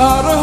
আর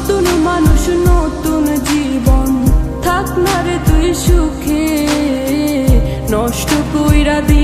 নতুন মানুষ নতুন জীবন। থাক না রে তুই সুখে। নষ্ট কইরা দিলি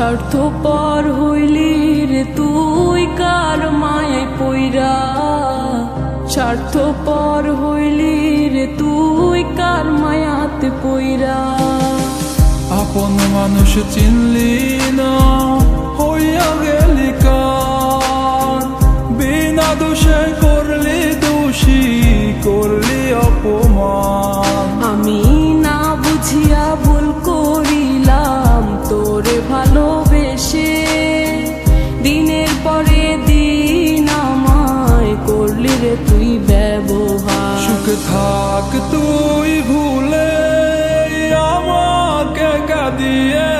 স্বার্থ পর হইলি রে তুই কার মায় পইরা? স্বার্থ পর হইলি রে তুই কার মায়াতে পইরা? আপন মানুষ চিনলি না, হইয়া গেলি কার? বিনা দোষে করলি দোষী, করলি অপমান। পরে দিন আমায় করলি রে তুই ব্যবহার। সুখে থাক তুই ভুলে আমাকে কাঁদিয়ে।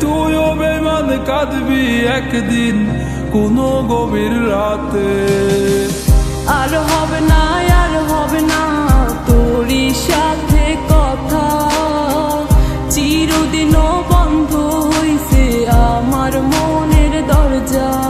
তুইও বেমান কাঁদবি একদিন কোনো গভীর রাতে। আর হবে না আর হবে না তোরই সাথে কথা। চিরদিনও বন্ধ হইছে আমার মনে। দরজা।